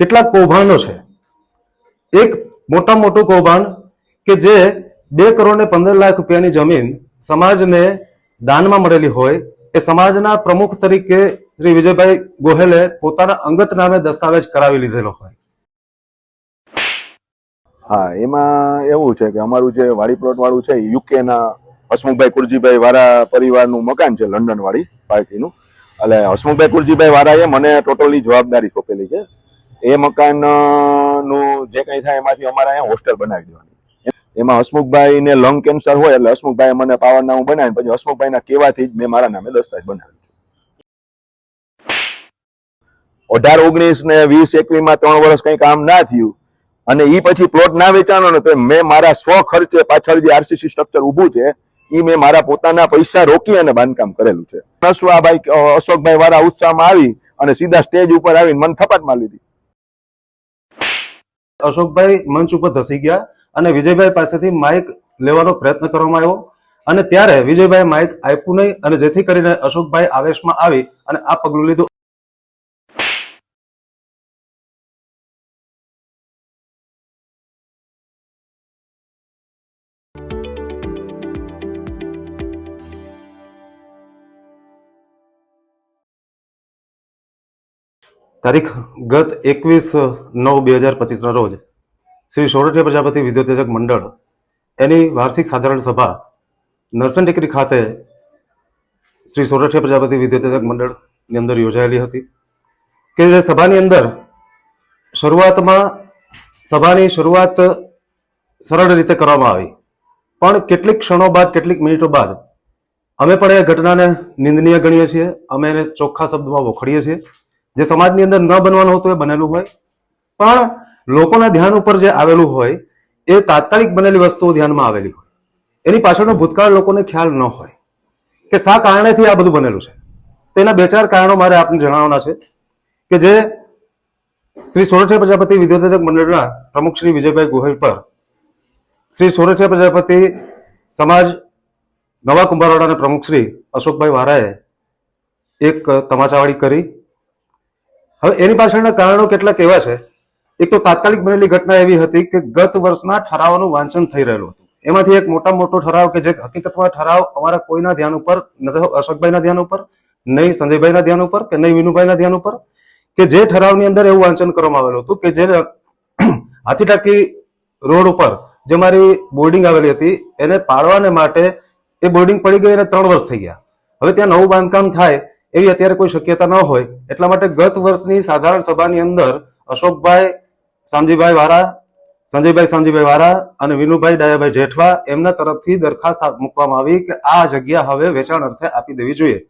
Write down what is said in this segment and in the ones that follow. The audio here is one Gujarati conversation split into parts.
કેટલાક કૌભાંડો છે. એક મોટા મોટું કૌભાંડ કે જે બે કરોડ ને પંદર લાખ રૂપિયાની જમીન સમાજને દાનમાં મળેલી હોય, એ સમાજના પ્રમુખ તરીકે શ્રી વિજયભાઈ ગોહેલે પોતાના અંગત નામે દસ્તાવેજ કરાવી લીધેલો હોય. હા, એમાં એવું છે કે અમારું જે વાડી પ્લોટ વાળું છે યુકે ના હસમુખભાઈ કુરજીભાઈ વાળા પરિવારનું મકાન છે લંડન વાળી પાર્ટીનું. એટલે હસમુખભાઈ કુરજીભાઈ વાળાએ મને ટોટલી જવાબદારી સોંપેલી છે. એ મકાનનું જે કંઈ થાય એમાંથી અમારે અહીંયા હોસ્ટેલ બનાવી દેવાની. એમાં હસમુખભાઈ ને લંગ કેન્સર હોય એટલે હસમુખભાઈ મને પાવર નામું બનાવી પછી હસમુખભાઈ ના કહેવાથી જ મેં મારા નામે દસ્તાવેજ બનાવ્યું અઢાર, ઓગણીસ ને વીસ એકવીસમાં ત્રણ વર્ષ કઈ કામ ના થયું અને ઈ પછી પ્લોટ ના વેચાણો ને તો મેં મારા સ્વ ખર્ચે પાછળ જે આરસીસી સ્ટ્રક્ચર ઊભું છે એ મેં મારા પોતાના પૈસા રોકી અને બાંધકામ કરેલું છે. અશોકભાઈ વાળા ઉત્સાહમાં આવી અને સીધા સ્ટેજ ઉપર આવીને મને થપાટમાં લીધી. અશોકભાઈ મંચ ઉપર ધસી ગયા અને વિજયભાઈ પાસેથી માઇક લેવાનો પ્રયત્ન કરવામાં આવ્યો. અને ત્યારે વિજયભાઈ માઇક આપ્યું નહીં અને જેથી કરીને અશોકભાઈ આવેશમાં આવી અને આ પગલું લીધું. તારીખ ગત એકવીસ નવ બે હજાર પચીસના રોજ શ્રી સોરઠિયા પ્રજાપતિ વિદ્યોતેજક મંડળ એની વાર્ષિક સાધારણ સભા નરસન ટેકરી ખાતે શ્રી સોરઠિયા પ્રજાપતિ વિદ્યોતેજક મંડળની અંદર યોજાયેલી હતી કે જે સભાની અંદર શરૂઆતમાં સભાની શરૂઆત સરળ રીતે કરવામાં આવી. પણ કેટલીક ક્ષણો બાદ, કેટલીક મિનિટો બાદ અમે પણ એ ઘટનાને નિંદનીય ગણીએ છીએ. અમે એને ચોખ્ખા શબ્દમાં વખોડીએ છીએ. જે સમાજની અંદર ન બનવાનું હતું એ બનેલું હોય. પણ લોકોના ધ્યાન ઉપર જે આવેલું હોય, એ તાત્કાલિક બનેલી વસ્તુઓ ધ્યાનમાં આવેલી હોય. એની પાછળનો ભૂતકાળ લોકોને ખ્યાલ ન હોય કે શા કારણેથી આ બધું બનેલું છે. તેના બે ચાર કારણો મારે આપને જણાવવાના છે કે જે શ્રી સોરઠિયા પ્રજાપતિ વિદ્યોધક મંડળના પ્રમુખ શ્રી વિજયભાઈ ગોહિલ પર શ્રી સોરઠિયા પ્રજાપતિ સમાજ નવા કુંભારવાડાના પ્રમુખ શ્રી અશોકભાઈ વારાએ એક તમાચાવાળી કરી હવે એની પાછળના કારણો કેટલાક એવા છે. એક તો તાત્કાલિક બનેલી ઘટના એવી હતી કે ગત વર્ષના ઠરાવોનું વાંચન થઈ રહેલું હતું. એમાંથી એક મોટા મોટો ઠરાવ કે જે હકીકતમાં ઠરાવ અમારા કોઈના ધ્યાન ઉપર, ન અશોકભાઈના ધ્યાન ઉપર, નહીં સંજયભાઈના ધ્યાન ઉપર કે નહીં વિનુભાઈના ધ્યાન ઉપર, કે જે ઠરાવની અંદર એવું વાંચન કરવામાં આવેલું હતું કે જે હાથીટાકી રોડ ઉપર જે મારી બોર્ડિંગ આવેલી હતી, એને પાડવાને માટે એ બોર્ડિંગ પડી ગઈ અને ત્રણ વર્ષ થઈ ગયા. હવે ત્યાં નવું બાંધકામ થાય એવી અત્યારે કોઈ શક્યતા ન હોય. એટલા માટે ગત વર્ષની સાધારણ સભાની અંદર અશોકભાઈ સાંજીભાઈ વારા, સંજયભાઈ સાંજીભાઈ વારા અને વિનુભાઈ ડાયાભાઈ જેઠવા એમના તરફથી દરખાસ્ત મૂકવામાં આવી કે આ જગ્યા હવે વેચાણ અર્થે આપી દેવી જોઈએ.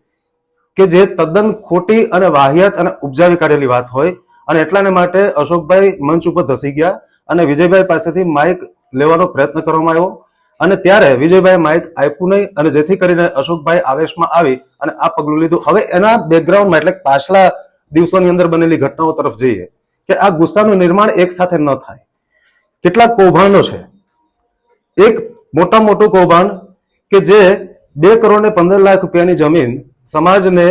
કે જે તદ્દન ખોટી અને વાહિયાત અને ઉપજાવી કાઢેલી વાત હોય અને એટલાને માટે અશોકભાઈ મંચ ઉપર ધસી ગયા અને વિજયભાઈ પાસેથી માઇક લેવાનો પ્રયત્ન કરવામાં આવ્યો. અને ત્યારે વિજયભાઈ માઇક આપ્યું નહીં અને જેથી કરીને અશોકભાઈ આવેશમાં આવી અને આ પગલું લીધું. હવે એના બેકગ્રાઉન્ડમાં એટલે પાછલા દિવસોની અંદર બનેલી ઘટનાઓ તરફ જઈએ કે આ ગુસ્સાનું નિર્માણ એક સાથે ન થાય. કેટલાક કૌભાંડો છે. એક મોટા મોટું કૌભાંડ કે જે બે કરોડ ને પંદર લાખ રૂપિયાની જમીન સમાજને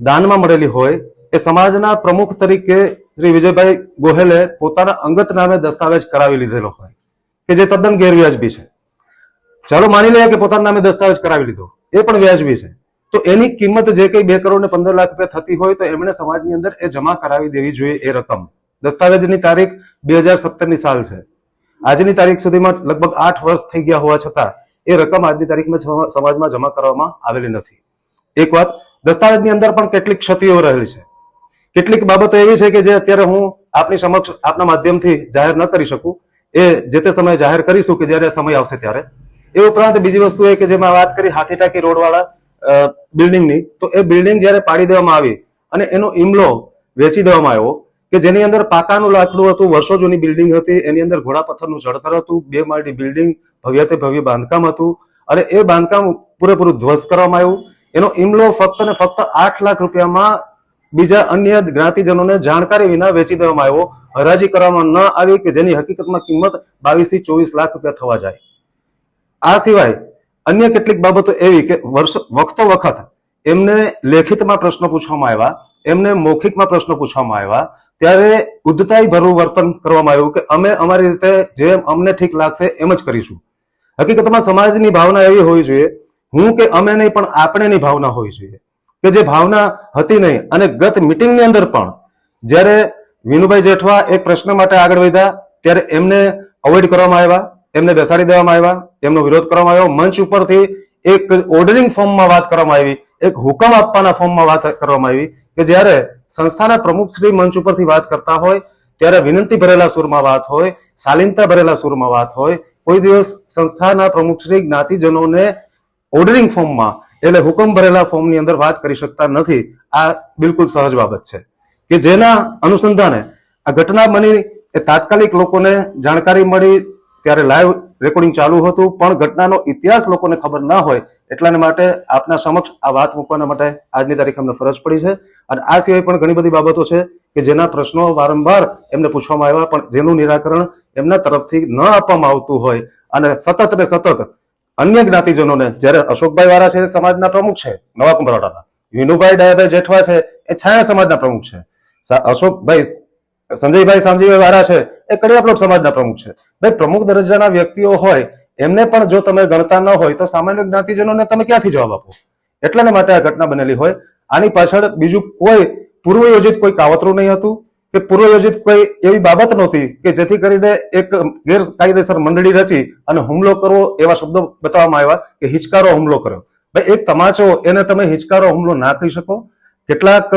દાનમાં મળેલી હોય એ સમાજના પ્રમુખ તરીકે શ્રી વિજયભાઈ ગોહેલે પોતાના અંગત નામે દસ્તાવેજ કરાવી લીધેલો હોય કે જે તદ્દન ગેરવ્યાજબી છે. ચાલો માની લઈએ કે પોતાના નામે દસ્તાવેજ કરાવી લીધો. એ પણ વ્યાજબી છે. તો એની કિંમત જે કંઈ બે કરોડ ને પંદર લાખ રૂપિયા થતી હોય તો એમણે સમાજની અંદર એ જમા કરાવી દેવી જોઈએ એ રકમ. દસ્તાવેજની તારીખ બે હજાર સત્તરની સાલ છે. આજની તારીખ સુધીમાં લગભગ આઠ વર્ષ થઈ ગયા હોવા છતાં એ રકમ આજની તારીખમાં સમાજમાં જમા કરવામાં આવેલી નથી. એક વાત, દસ્તાવેજની અંદર પણ કેટલીક ક્ષતિઓ રહેલી છે. કેટલીક બાબતો એવી છે કે જે અત્યારે હું આપની સમક્ષ આપના માધ્યમથી જાહેર ન કરી શકું. એ જે તે સમયે જાહેર કરીશું કે જ્યારે સમય આવશે ત્યારે. એ ઉપરાંત બીજી વસ્તુ એ કે જેમાં વાત કરી હાથીટાકી રોડ વાળા બિલ્ડિંગની, તો એ બિલ્ડિંગ જ્યારે પાડી દેવામાં આવી અને એનો ઇમલો વેચી દેવામાં આવ્યો કે જેની અંદર પાકાનું લાકડું હતું, વર્ષો જૂની બિલ્ડિંગ હતી, એની અંદર ઘોડા પથ્થરનું જળતર હતું, બે માળની બિલ્ડિંગ, ભવ્યતે ભવ્ય બાંધકામ હતું અને એ બાંધકામ પૂરેપૂરું ધ્વસ્ત કરવામાં આવ્યું. એનો ઇમલો ફક્ત ને ફક્ત આઠ લાખ રૂપિયામાં બીજા અન્ય જ્ઞાતિજનોને જાણકારી વિના વેચી દેવામાં આવ્યો. હરાજી કરવામાં ન આવી કે જેની હકીકતમાં કિંમત બાવીસથી ચોવીસ લાખ રૂપિયા થવા જાય. આ સિવાય અન્ય કેટલીક બાબતો એવી કે વર્ષ, વખતો વખત એમને લેખિતમાં પ્રશ્નો પૂછવામાં આવ્યા, એમને મૌખિકમાં પ્રશ્નો પૂછવામાં આવ્યા, ત્યારે ઉદ્ધતાઈ ભરવું વર્તન કરવામાં આવ્યું કે અમે અમારી રીતે જેમ અમને ઠીક લાગશે એમ જ કરીશું. હકીકતમાં સમાજની ભાવના એવી હોવી જોઈએ, હું કે અમે નહીં પણ આપણેની ભાવના હોવી જોઈએ. કે જે ભાવના હતી નહીં અને ગત મિટિંગની અંદર પણ જ્યારે વિનુભાઈ જેઠવા એક પ્રશ્ન માટે આગળ વધ્યા, ત્યારે એમને અવોઇડ કરવામાં આવ્યા એમને બેસાડી દેવામાં આવ્યા. એમનો વિરોધ કરવામાં આવ્યો. મંચ ઉપરથી એક ઓર્ડરિંગ ફોર્મમાં વાત કરવામાં આવી. એક હુકમ આપવાના ફોર્મમાં વાત કરવામાં આવી કે જ્યારે સંસ્થાના પ્રમુખ શ્રી મંચ ઉપરથી વાત કરતા હોય, ત્યારે વિનંતી ભરેલા સુરમાં વાત હોય, શાલીનતા ભરેલા સુરમાં વાત હોય, કોઈ દિવસ સંસ્થાના પ્રમુખ શ્રી જ્ઞાતિજનોને ઓર્ડરિંગ ફોર્મમાં એટલે હુકમ ભરેલા ફોર્મની અંદર વાત કરી શકતા નથી. આ બિલકુલ સહજ બાબત છે. કે જેના અનુસંધાને આ ઘટના બની એ તાત્કાલિક લોકોને જાણકારી મળી ત્યારે લાઈવ રેકોર્ડિંગ ચાલુ હતું, પણ ઘટનાનો ઇતિહાસ લોકોને ખબર ના હોય એટલાને માટે આપના સમક્ષ આ વાત મૂકવાના માટે આજની તારીખ અમને ફરજ પડી છે. અને આ સિવાય પણ ઘણી બધી બાબતો છે કે જેના પ્રશ્નો વારંવાર એમને પૂછવામાં આવ્યા, પણ જેનું નિરાકરણ એમના તરફથી ન આપવામાં આવતું હોય. અને સતત ને સતત અન્ય જ્ઞાતિજનોને, જ્યારે અશોકભાઈ વાળા છે સમાજના પ્રમુખ છે, નવા કુંભરાડાના વિનુભાઈ ડાયાભાઈ જેઠવા છે એ છાયા સમાજના પ્રમુખ છે. અશોકભાઈ, સંજયભાઈ સામજીભાઈ વાળા છે એ કડિયા પ્લોટ સમાજના પ્રમુખ છે. ભાઈ, પ્રમુખ દરજ્જાના વ્યક્તિઓ હોય, એમને પણ જો તમે ગણતા ન હોય, તો સામાન્ય જ્ઞાતિજનોને તમે ક્યાંથી જવાબ આપો? એટલાને માટે આ ઘટના બનેલી હોય. આની પાછળ બીજું કોઈ પૂર્વ યોજિત કોઈ કાવતરું નહીં હતું? કે પૂર્વ યોજિત કોઈ એવી બાબત નહોતી કે જેથી કરીને એક ગેરકાયદેસર મંડળી રચી અને હુમલો કરવો એવા શબ્દો બતાવવામાં આવ્યા કે હિચકારો હુમલો કર્યો. ભાઈ, એક તમાચો, એને તમે હિચકારો હુમલો ના કહી શકો? કેટલાક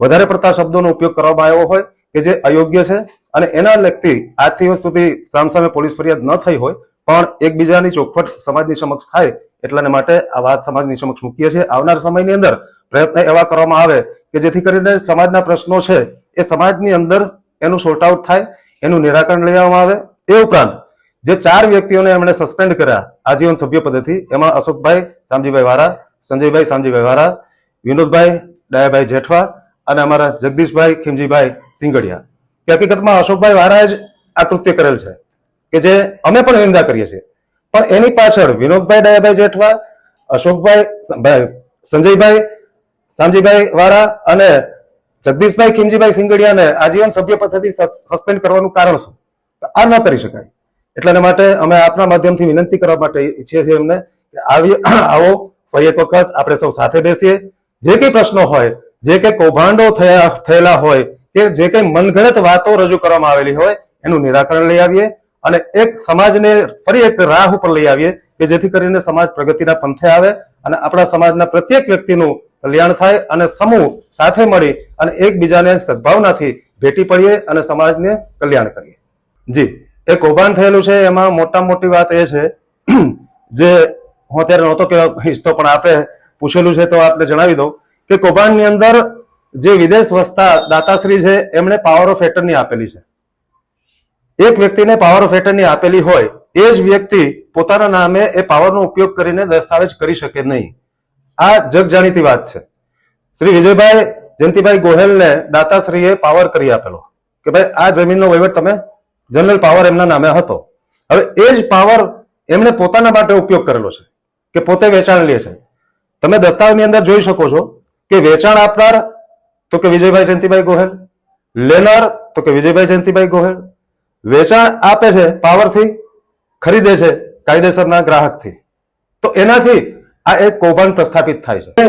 વધારે પડતા શબ્દોનો ઉપયોગ કરવામાં આવ્યો હોય કે જે અયોગ્ય છે? અને એના લગતી આજથી દિવસ સુધી સામસામે પોલીસ ફરિયાદ ન થઈ હોય, પણ એકબીજાની ચોખવટ સમાજની સમક્ષ થાય એટલાને માટે આ વાત સમાજની સમક્ષ મૂકીએ છીએ. આવનાર સમયની અંદર પ્રયત્ન એવા કરવામાં આવે કે જેથી કરીને સમાજના પ્રશ્નો છે એ સમાજની અંદર એનું સોર્ટ આઉટ થાય, એનું નિરાકરણ લઈ આવે. એ ઉપરાંત જે ચાર વ્યક્તિઓને એમણે સસ્પેન્ડ કર્યા આજીવન સભ્ય પદેથી, એમાં અશોકભાઈ, સામજીભાઈ વારા, સંજયભાઈ, સામજીભાઈ વારા, વિનોદભાઈ, ડાયાભાઈ જેઠવા અને અમારા જગદીશભાઈ ખીમજીભાઈ સિંગડિયા. કે હકીકતમાં અશોકભાઈ વારાએ જ આ કૃત્ય કરેલ છે, કે જે અમે પણ નિંદા કરીએ છીએ. પણ એની પાછળ વિનોદભાઈ દયાભાઈ જેઠવા, અશોકભાઈ સંજયભાઈ, સામજીભાઈ વાળા અને જગદીશભાઈ ખીમજીભાઈ સિંગડિયાને આજીવન સભ્ય પદ્ધતિ સસ્પેન્ડ કરવાનું કારણ શું? આ ન કરી શકાય. એટલાને માટે અમે આપના માધ્યમથી વિનંતી કરવા માટે ઈચ્છીએ છીએ એમને કે આવી આવો, ફરી એક વખત આપણે સૌ સાથે બેસીએ. જે કંઈ પ્રશ્નો હોય, જે કંઈ કૌભાંડો થયા, થયેલા હોય કે જે કંઈ મનગણત વાતો રજૂ કરવામાં આવેલી હોય, એનું નિરાકરણ લઈ આવીએ અને એક સમાજને ફરી એક રાહ ઉપર લઈ આવીએ કે જેથી કરીને સમાજ પ્રગતિના પંથે આવે અને આપણા સમાજના પ્રત્યેક વ્યક્તિનું કલ્યાણ થાય અને સમૂહ સાથે મળી અને એકબીજાને સદભાવનાથી ભેટી પડીએ અને સમાજને કલ્યાણ કરીએ. જી એ કૌભાંડ થયેલું છે, એમાં મોટા મોટી વાત એ છે, જે હું અત્યારે નહોતો કે હિસ્સો પણ આપે પૂછેલું છે તો આપને જણાવી દઉં કે કૌભાંડની અંદર જે વિદેશ વસતા દાતાશ્રી છે, એમણે પાવર ઓફ એટર્ની આપેલી છે. એક વ્યક્તિને પાવર ઓફ એટર્ની આપેલી હોય, એ જ વ્યક્તિ પોતાના નામે એ પાવરનો ઉપયોગ કરીને દસ્તાવેજ કરી શકે નહીં. આ જગ જાણીતી વાત છે. શ્રી વિજયભાઈ જયંતિભાઈ ગોહેલને દાતાશ્રીએ પાવર કરી આપેલો. કે ભાઈ, આ જમીનનો વહીવટ તમે જનરલ પાવર એમના નામે હતો. હવે એ જ પાવર એમણે પોતાના માટે ઉપયોગ કરેલો છે, કે પોતે વેચાણ લે છે. તમે દસ્તાવેજની અંદર જોઈ શકો છો કે વેચાણ આપનાર તો કે વિજયભાઈ જયંતિભાઈ ગોહેલ. લેનાર તો કે વિજયભાઈ જયંતિભાઈ ગોહેલ. વેચાણ આપે છે પાવરથી, ખરીદે છે કાયદેસરના ગ્રાહકથી. તો એનાથી આ એક કૌભાંડ પ્રસ્થાપિત થાય છે.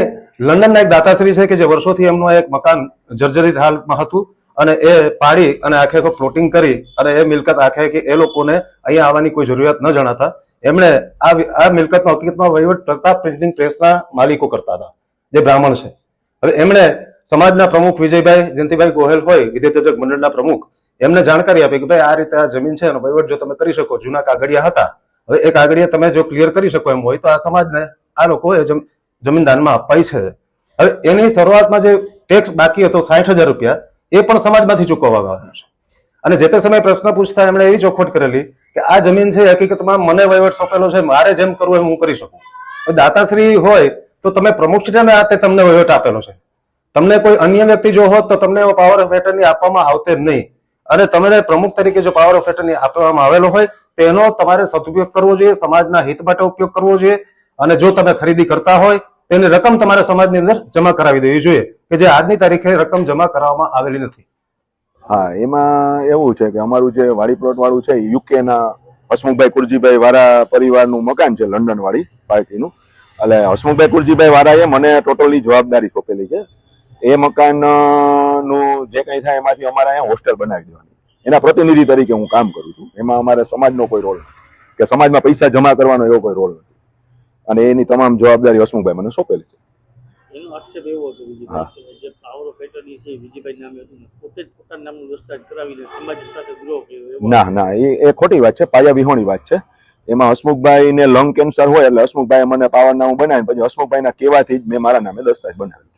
લંડનના એક દાતાશ્રી છે કે જે વર્ષોથી એમનું એક મકાન જર્જરિત હાલમાં હતું અને એ પાડી અને આખે આખો પ્લોટિંગ કરી અને એ મિલકત આખે કે એ લોકોને અહીંયા આવવાની કોઈ જરૂરિયાત ન જણાતા. એમણે આ આ મિલકતનો હકીકતમાં વહીવટ પ્રતાપ પ્રિન્ટિંગ પ્રેસના માલિકો કરતા હતા, જે બ્રાહ્મણ છે. હવે એમણે સમાજના પ્રમુખ વિજયભાઈ જયંતિભાઈ ગોહેલ હોય વિદ્યાર્થક મંડળના પ્રમુખ, એમને જાણકારી આપી કે ભાઈ આ રીતે આ જમીન છે, એનો વહીવટ જો તમે કરી શકો, જૂના કાગળિયા હતા, હવે એ કાગળિયા તમે જો ક્લિયર કરી શકો એમ હોય, તો આ સમાજને, આ લોકોએ જમીનદાનમાં જમીન દાનમાં અપાઈ છે. હવે એની શરૂઆતમાં જે ટેક્સ બાકી હતો, સાઠ હજાર રૂપિયા, એ પણ સમાજમાંથી ચૂકવવામાં આવ્યો છે. અને જે તે સમયે પ્રશ્ન પૂછતા એમણે એવી ચોખવટ કરેલી કે આ જમીન છે હકીકતમાં મને વહીવટ સોંપેલો છે, મારે જેમ કરવું એમ હું કરી શકું. દાતાશ્રી હોય, તો તમે પ્રમુખશ્રીને આ તમને વહીવટ આપેલો છે. તમને કોઈ અન્ય વ્યક્તિ જો હોત તો તમને એવો પાવર ઓફ એટર્ની આપવામાં આવતે નહીં. અને તમને પ્રમુખ તરીકે જો પાવર ઓફ એટર્ની આપવામાં આવેલો હોય, તેનો તમારે સદુપયોગ કરવો જોઈએ, સમાજના હિત માટે ઉપયોગ કરવો જોઈએ. અને જો તમે ખરીદી કરતા હોય, તેની રકમ તમારે સમાજની અંદર જમા કરાવી દેવી જોઈએ, કે જે આજની તારીખે રકમ જમા કરાવવામાં આવેલી નથી. હા, એમાં એવું છે કે અમારું જે વાડી પ્લોટ વાળું છે યુકે ના હસમુખભાઈ કુરજીભાઈ વાળા પરિવારનું મકાન છે લંડન વાળી પાર્ટીનું. એટલે હસમુખભાઈ કુરજીભાઈ વાળાએ મને ટોટલી જવાબદારી સોંપેલી છે. એ મકાનનું જે કંઈ થાય એમાંથી અમારે અહીંયા હોસ્ટેલ બનાવી દેવાની. એના પ્રતિનિધિ તરીકે હું કામ કરું છું. એમાં અમારે સમાજનો કોઈ રોલ નથી. કે સમાજમાં પૈસા જમા કરવાનો એવો કોઈ રોલ નથી. અને એની તમામ જવાબદારી હસમુખભાઈ મને સોંપેલી છે. એનો આક્ષેપ એવો હતો વિજયભાઈ જે પાવર ઓફ એટર્ની છે વિજયભાઈ નામે હતું પોતે જ પોતાના નામનું દસ્તાવેજ કરાવીને સમાજ સાથે દ્રોહ કર્યો ના ના એ ખોટી વાત છે પાયા વિહોણી વાત છે. એમાં હસમુખભાઈ ને લંગ કેન્સર હોય એટલે હસમુખભાઈ મને પાવર નામ બનાવી પછી હસમુખભાઈ ના કહેવાથી જ મેં મારા નામે દસ્તાવેજ બનાવ્યું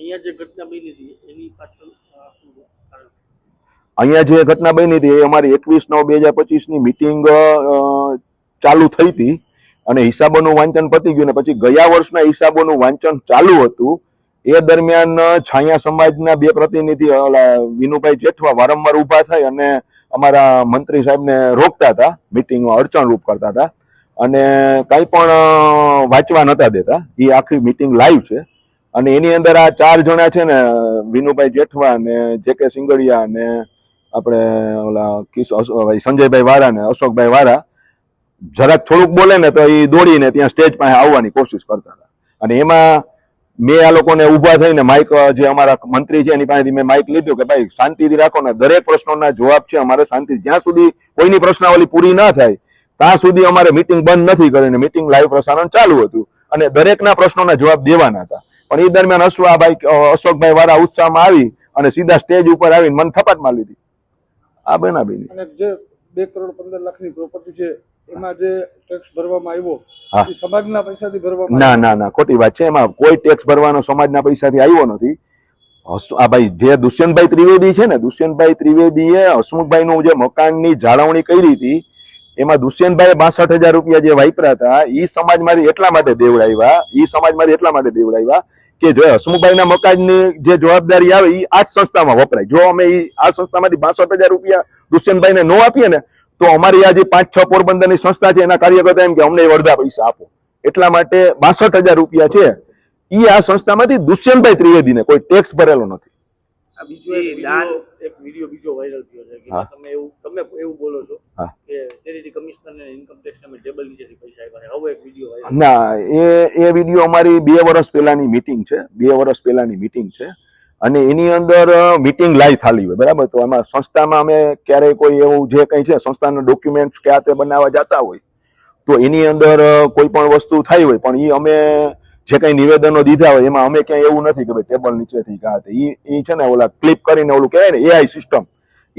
અહીંયા જે ઘટના બની હતી, એની પાછળ? અહીંયા જે ઘટના બની હતી, એ અમારી એકવીસ નવ બે હજાર પચીસની મિટિંગ ચાલુ થઈ હતી. અને હિસાબોનું વાંચન પતી ગયું ને પછી ગયા વર્ષના હિસાબોનું વાંચન ચાલુ હતું. એ દરમિયાન છાયા સમાજના બે પ્રતિનિધિ વિનુભાઈ જેઠવા વારંવાર ઊભા થઈ અને અમારા મંત્રી સાહેબને રોકતા હતા. મિટિંગમાં અડચણરૂપ કરતા હતા. અને કંઈ પણ વાંચવા નતા દેતા. એ આખી મિટિંગ લાઈવ છે. અને એની અંદર આ ચાર જણા છે ને, વિનુભાઈ જેઠવા ને જે કે સિંગડિયા ને આપણે ઓલા કિસ સંજયભાઈ વાળા ને અશોકભાઈ વાળા, જરાક થોડુંક બોલે ને તો એ દોડીને ત્યાં સ્ટેજ પાસે આવવાની કોશિશ કરતા હતા. અને એમાં મેં આ લોકોને ઊભા થઈને માઇક જે અમારા મંત્રી છે એની પાસેથી મેં માઇક લીધું કે ભાઈ શાંતિથી રાખો ને, દરેક પ્રશ્નોના જવાબ છે અમારે શાંતિ. જ્યાં સુધી કોઈની પ્રશ્નાવલી પૂરી ના થાય, ત્યાં સુધી અમારે મિટિંગ બંધ નથી કરીને મિટિંગ લાઈવ પ્રસારણ ચાલુ હતું. અને દરેકના પ્રશ્નોના જવાબ દેવાના હતા. પણ એ દરમિયાન અશ્વાભાઈ અશોકભાઈ વાળા ઉત્સાહમાં આવી અને સીધા સ્ટેજ ઉપર આવીને મને થપાટ મારી લીધી. આ બનાવી અને જે બે કરોડ પંદર લાખની પ્રોપર્ટી છે એમાં જે ટેક્સ ભરવામાં આવ્યો. સમાજના પૈસાથી ભરવામાં ના ના ના ખોટી વાત છે. એમાં કોઈ ટેક્સ ભરવાનો સમાજના પૈસાથી આવ્યો નથી. આ ભાઈ જે દુષ્યંતભાઈ ત્રિવેદી છે ને દુષ્યંતભાઈ ત્રિવેદીએ હસમુખભાઈનું જે મકાનની જાળવણી કરી હતી એમાં દુષ્યંતભાઈ બાસઠ હજાર રૂપિયા જે વાપરા હતા એ સમાજમાંથી એટલા માટે દેવડાવ્યા એ સમાજમાંથી એટલા માટે દેવડાવ્યા કે જો હસમુખભાઈના મકાનની જે જવાબદારી આવે એ આ જ સંસ્થામાં વપરાય. જો અમે આ સંસ્થામાંથી બાસઠ હજાર રૂપિયા દુષ્યંતભાઈને ન આપીએ ને તો અમારી આ જે પાંચ છ પોરબંદરની સંસ્થા છે એના કાર્યકર્તા એમ કે અમને એ અડધા પૈસા આપો. એટલા માટે બાસઠ હજાર રૂપિયા છે એ આ સંસ્થામાંથી દુષ્યંતભાઈ ત્રિવેદીને કોઈ ટેક્સ ભરેલો નથી. બીજો એક વીડિયો બીજો વાયરલ થયો છે કે તમે એવું તમે એવું બોલો છો. ને એ એ વીડિયો અમારી બે વર્ષ પહેલાની મીટિંગ છે. બે વર્ષ પહેલાની મીટિંગ છે. અને એની અંદર મિટિંગ લાઈવ થાલી હોય બરાબર? તો એમાં સંસ્થામાં અમે ક્યારેય કોઈ એવું જે કંઈ છે સંસ્થાના ડોક્યુમેન્ટ કે આ તે બનાવવા જતા હોય તો એની અંદર કોઈ પણ વસ્તુ થઈ હોય પણ એ અમે જે કંઈ નિવેદનો દીધા હોય એમાં અમે ક્યાંય એવું નથી કે ભાઈ ટેબલ નીચેથી કે ઈ છે ને ઓલા ક્લિપ કરીને ઓલું કહેવાય ને એઆઈ સિસ્ટમ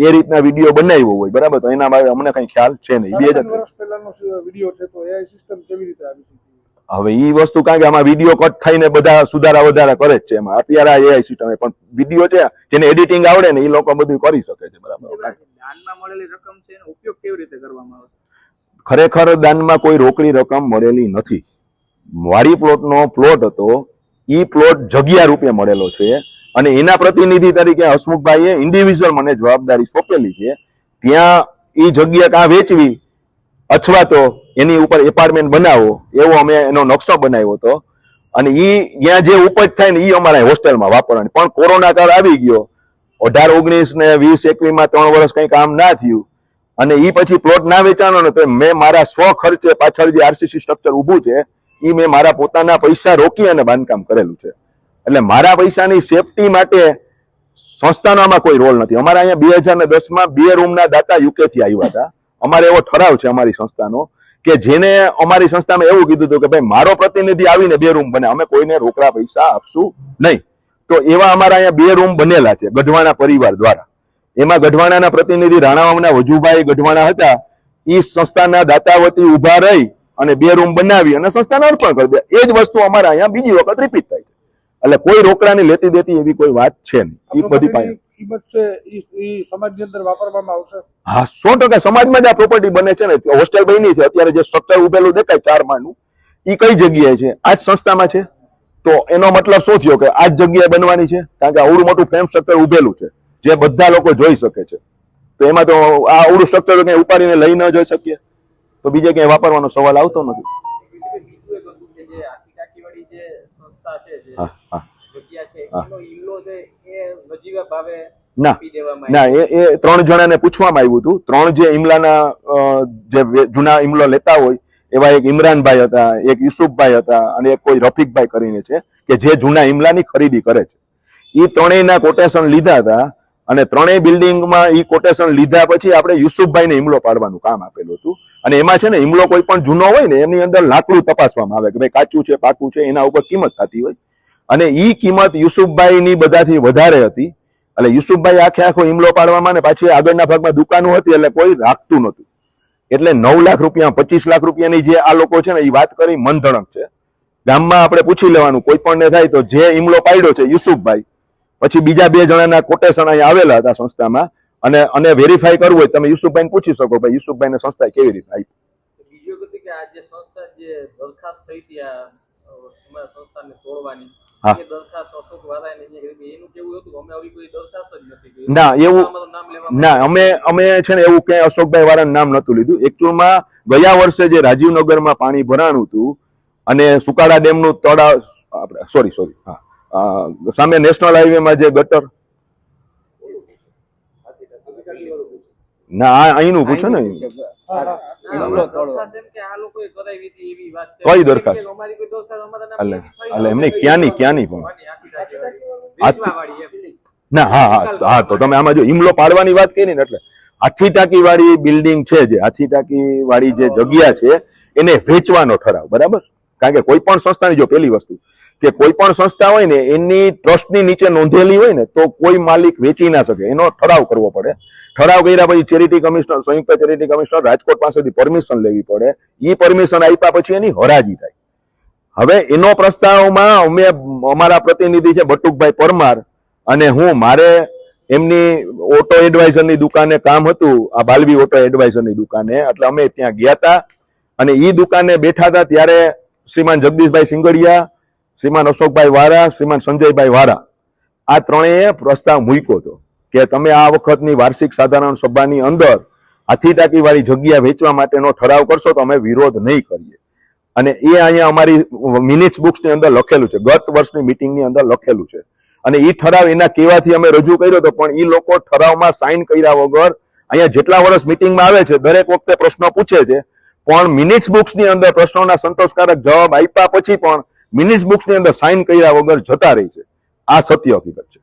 એ રીતના વીડિયો બનાવ્યો હોય બરાબર? તો એના બારે અમને કઈ ખ્યાલ છે નહીં. બે હજાર વર્ષ પહેલાનો વીડિયો છે તો એઆઈ સિસ્ટમ કેવી રીતે આવી હવે એ વસ્તુ કારણ કે આમાં વીડિયો કટ થઈને બધા સુધારા વધારા કરે જ છે એમાં. અત્યારે આ એઆઈ સિસ્ટમ પણ વીડિયો છે જેને એડિટિંગ આવડે ને એ લોકો બધું કરી શકે છે બરાબર? દાનમાં મળેલી રકમ છે એનો ઉપયોગ કેવી રીતે કરવામાં આવે? ખરેખર દાનમાં કોઈ રોકડી રકમ મળેલી નથી. વાડી પ્લોટનો પ્લોટ હતો ઈ પ્લોટ જગ્યા રૂપે મળેલો છે. અને એના પ્રતિનિધિ તરીકે હસમુખભાઈએ ઇન્ડિવિજ્યુઅલ મને જવાબદારી સોંપેલી છે. ત્યાં એ જગ્યા કાં વેચવી અથવા તો એની ઉપર એપાર્ટમેન્ટ બનાવો એવો અમે એનો નકશો બનાવ્યો હતો. અને એ ત્યાં જે ઉપજ થાય ને એ અમારા હોસ્ટેલમાં વાપરવાની. પણ કોરોના કાળ આવી ગયો. અઢાર, ઓગણીસ ને વીસ એકવીસમાં ત્રણ વર્ષ કંઈ કામ ના થયું. અને એ પછી પ્લોટ ના વેચાણો ને તો મેં મારા સ્વ ખર્ચે પાછળ જે આરસીસી સ્ટ્રક્ચર ઊભું છે એ મેં મારા પોતાના પૈસા રોકી અને બાંધકામ કરેલું છે. એટલે મારા પૈસાની સેફટી માટે સંસ્થાનામાં કોઈ રોલ નથી. અમારા અહીંયા બે હજાર ને દસમાં બે રૂમના દાતા યુકેથી આવ્યા હતા. અમારે એવો ઠરાવ છે અમારી સંસ્થાનો કે જેને અમારી સંસ્થામાં એવું કીધું હતું કે ભાઈ, મારો પ્રતિનિધિ આવીને બે રૂમ બને. અમે કોઈને રોકડા પૈસા આપશું નહીં. તો એવા અમારા અહીંયા બે રૂમ બનેલા છે, ગઢવાણા પરિવાર દ્વારા. એમાં ગઢવાણાના પ્રતિનિધિ રાણાવામના વજુભાઈ ગઢવાણા હતા. એ સંસ્થાના દાતા વતી ઊભા રહી અને બે રૂમ બનાવી અને સંસ્થાને અર્પણ કરી દે એ જ વસ્તુ અમારા અહીંયા બીજી વખત રિપીટ થાય છે. એટલે કોઈ રોકડાની લેતી દેતી એવી કોઈ વાત છે નહીં. એ બધી પાસે હા સો ટકા સમાજમાં જ આ પ્રોપર્ટી બને છે ને. હોસ્ટેલ બની છે અત્યારે જે સ્ટ્રક્ચર ઉભેલું દેખાય ચાર માળનું એ કઈ જગ્યાએ છે? આ જ સંસ્થામાં છે? તો એનો મતલબ શું થયો કે આ જ જગ્યાએ બનવાની છે? કારણ કે આવડું મોટું ફ્રેમ સ્ટ્રક્ચર ઉભેલું છે જે બધા લોકો જોઈ શકે છે. તો એમાં તો આ આવડું સ્ટ્રક્ચર કઈ ઉપાડીને લઈ ન જોઈ શકીએ. તો બીજે ક્યાંય વાપરવાનો સવાલ આવતો નથી બીજું એક હતું કે જે આખી ટાંકીવાળી જે સંસ્થા છે જે હા હા જગ્યા છે હા. એનો ઈલ્લો છે એ નજીવા ભાવે ના ના એ એ ત્રણ જણાને પૂછવામાં આવ્યું હતું. ત્રણ જે ઇમલાના જે જૂના ઇમલો લેતા હોય એવા એક ઇમરાનભાઈ હતા એક યુસુફભાઈ હતા અને એક કોઈ રફીકભાઈ કરીને છે કે જે જૂના ઇમલાની ખરીદી કરે છે. એ ત્રણેયના કોટેશન લીધા હતા અને ત્રણેય બિલ્ડિંગમાં એ કોટેશન લીધા પછી આપણે યુસુફભાઈને ઇમલો પાડવાનું કામ આપેલું હતું. અને એમાં છે ને ઇમલો કોઈ પણ જૂનો હોય ને એમની અંદર લાકડું તપાસવામાં આવે કે ભાઈ કાચું છે પાકું છે એના ઉપર કિંમત થતી હોય. અને ઈ કિંમત યુસુફભાઈની બધાથી વધારે હતી. એટલે યુસુફભાઈ આખે આખો ઈમલો પાડવામાં ને પાછી આગળના ભાગમાં દુકાનો હતી, એટલે કોઈ રાખતું નહોતું. એટલે નવ લાખ રૂપિયા, પચીસ લાખ રૂપિયાની જે આ લોકો છે ને એ વાત કરી મનધણક છે. ગામમાં આપણે પૂછી લેવાનું, કોઈ પણ ને થાય તો જે ઇમલો પાડ્યો છે, યુસુફભાઈ. પછી બીજા બે જણાના કોટેશન અહીંયા આવેલા હતા સંસ્થામાં, અને અને વેરીફાઈ કરવું હોય તમે યુસુફભાઈને પૂછી શકો, ભાઈ, યુસુફભાઈને સંસ્થા કેવી રીતે આપી બીજું કે આ જે સંસ્થા જે દરખાસ્ત થઈ હતી સંસ્થાને તોડવાની હા. ને એવું ના અમે અમે છે ને એવું ક્યાંય અશોકભાઈ વાળાનું નામ નહોતું લીધું. એકચ્યુઅલમાં ગયા વર્ષે જે રાજીવનગરમાં પાણી ભરાણું હતું અને સુકાળા ડેમનું તળાવ આપણે સોરી સોરી હા. સામે નેશનલ હાઈવેમાં જે ગટર ના અહીંનું પૂછો ને? કઈ દરખાસ્ત? એમને ક્યાંની ક્યાંની પણ. ના હા હા હા તો તમે આમાં જો હિમલો પાડવાની વાત કરી ને એટલે. હાથી ટાંકી વાળી બિલ્ડિંગ છે જે હાથી ટાંકી વાળી જે જગ્યા છે એને વેચવાનો ઠરાવ બરાબર? કારણ કે કોઈ પણ સંસ્થાની જો પેલી વસ્તુ કે કોઈ પણ સંસ્થા હોય ને, એની ટ્રસ્ટની નીચે નોંધેલી હોય ને, તો કોઈ માલિક વેચી ના શકે. એનો ઠરાવ કરવો પડે. ઠરાવ કર્યા પછી ચેરિટી કમિશનર, સંયુક્ત ચેરિટી કમિશનર રાજકોટ પાસેથી પરમિશન લેવી પડે. એ પરમિશન આપ્યા પછી એની હરાજી થાય. હવે એનો પ્રસ્તાવમાં અમે, અમારા પ્રતિનિધિ છે બટુકભાઈ પરમાર અને હું, મારે એમની ઓટો એડવાઇઝરની દુકાને કામ હતું, આ બાલવી ઓટો એડવાઇઝરની દુકાને, એટલે અમે ત્યાં ગયા હતા અને એ દુકાને બેઠા હતા ત્યારે શ્રીમાન જગદીશભાઈ સિંગડિયા શ્રીમાન અશોકભાઈ વારા શ્રીમાન સંજયભાઈ વારા આ ત્રણેય પ્રસ્તાવ મૂક્યો હતો કે તમે આ વખતની વાર્ષિક સાધારણ સભાની અંદર હાથી ટાંકીવાળી જગ્યા વેચવા માટેનો ઠરાવ કરશો તો અમે વિરોધ નહીં કરીએ. અને એ અહીંયા અમારી મિનિટ્સ બુક્સની અંદર લખેલું છે. ગત વર્ષની મિટિંગની અંદર લખેલું છે. અને એ ઠરાવ એના કહેવાથી અમે રજૂ કર્યો હતો પણ ઈ લોકો ઠરાવમાં સાઇન કર્યા વગર અહીંયા જેટલા વર્ષ મિટિંગમાં આવે છે, દરેક વખતે પ્રશ્નો પૂછે છે. પણ મિનિટ્સ બુક્સની અંદર પ્રશ્નોના સંતોષકારક જવાબ આપ્યા પછી પણ મિનિટ્સ બુક્સની અંદર સાઇન કર્યા વગર જતા રહી છે. આ સત્ય હકીકત છે.